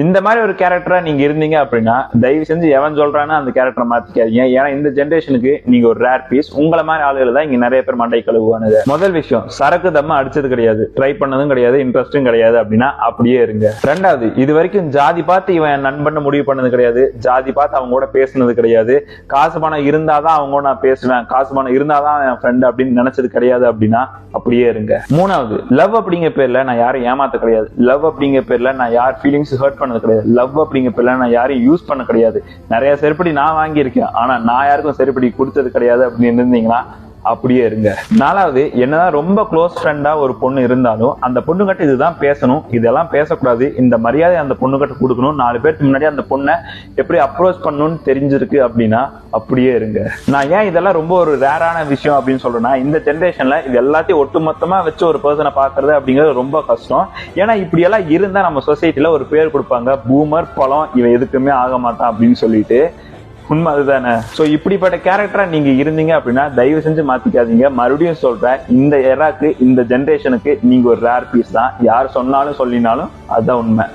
இந்த மாதிரி ஒரு கேரக்டரா நீங்க இருந்தீங்க அப்படின்னா தயவு செஞ்சு எவன் சொல்றானோ அந்த கேரக்டரை மாத்திக்காதீங்க. ஏன்னா இந்த ஜென்ரேஷனுக்கு நீங்க ஒரு ரேர் பீஸ் உங்களை மாதிரி ஆளுகள் தான் இங்க நிறைய பேர் மண்டை கழுவுவானுங்க முதல் விஷயம் சரக்கு தம்ம அடிச்சது கிடையாது. ட்ரை பண்ணதும் கிடையாது இன்ட்ரெஸ்டும் கிடையாது அப்படின்னா அப்படியே இருங்க. ரெண்டாவது இது வரைக்கும் ஜாதி பார்த்து இவன் என் நண்பன் முடிவு பண்ணது கிடையாது. ஜாதி பார்த்து அவங்க கூட பேசுனது கிடையாது. காசு பணம் இருந்தாதான் அவங்க கூட நான் பேசுவேன். காசு பணம் இருந்தாதான் என் ஃப்ரெண்ட் அப்படின்னு நினைச்சது கிடையாது அப்படின்னா அப்படியே இருங்க. மூணாவது லவ் அப்படிங்கிற பேர்ல நான் யாரும் ஏமாத்த கிடையாது. லவ் அப்படிங்கிற பேர்ல நான் யார் ஃபீலிங்ஸ் ஹர்ட் பண்ணது கிடையாது. லவ் அப்படிங்கிற பேர்ல நான் யாரையும் யூஸ் பண்ண கிடையாது. நிறைய செருப்படி நான் வாங்கியிருக்கேன். ஆனா நான் யாருக்கும் செருப்படி கொடுத்தது கிடையாது அப்படின்னு இருந்தீங்கன்னா அப்படியே இருங்க. நாலாவது என்னதான் ரொம்ப க்ளோஸ் ஃப்ரெண்டா ஒரு பொண்ணு இருந்தாலும் அந்த பொண்ணுகிட்ட இதுதான் பேசணும். இதெல்லாம் பேசக்கூடாது. இந்த மரியாதை அந்த பொண்ணுகிட்ட கொடுக்கணும். நாலு பேருக்கு முன்னாடி அந்த பொண்ணை எப்படி அப்ரோச் பண்ணணும்னு தெரிஞ்சிருக்கு அப்படின்னா அப்படியே இருங்க. நான் ஏன் இதெல்லாம் ரொம்ப ஒரு ரேரான விஷயம் அப்படின்னு சொல்றேன்னா இந்த ஜென்ரேஷன்ல இது எல்லாத்தையும் ஒட்டுமொத்தமா வச்சு ஒரு பர்சனை பாக்குறது அப்படிங்கிறது ரொம்ப கஷ்டம். ஏன்னா இப்படி எல்லாம் இருந்தா நம்ம சொசைட்டில ஒரு பேர் கொடுப்பாங்க பூமர் பழம் இவன் எதுக்குமே ஆக மாட்டான் அப்படின்னு சொல்லிட்டு உண்மை அதுதானே? சோ இப்படிப்பட்ட கேரக்டரா நீங்க இருந்தீங்க அப்படின்னா தயவு செஞ்சு மாத்திக்காதீங்க. மறுபடியும் சொல்றேன் இந்த எராக்கு இந்த ஜென்ரேஷனுக்கு நீங்க ஒரு ரேர் பீஸ் தான். யார் சொன்னாலும் சொல்லினாலும் அதுதான் உண்மை.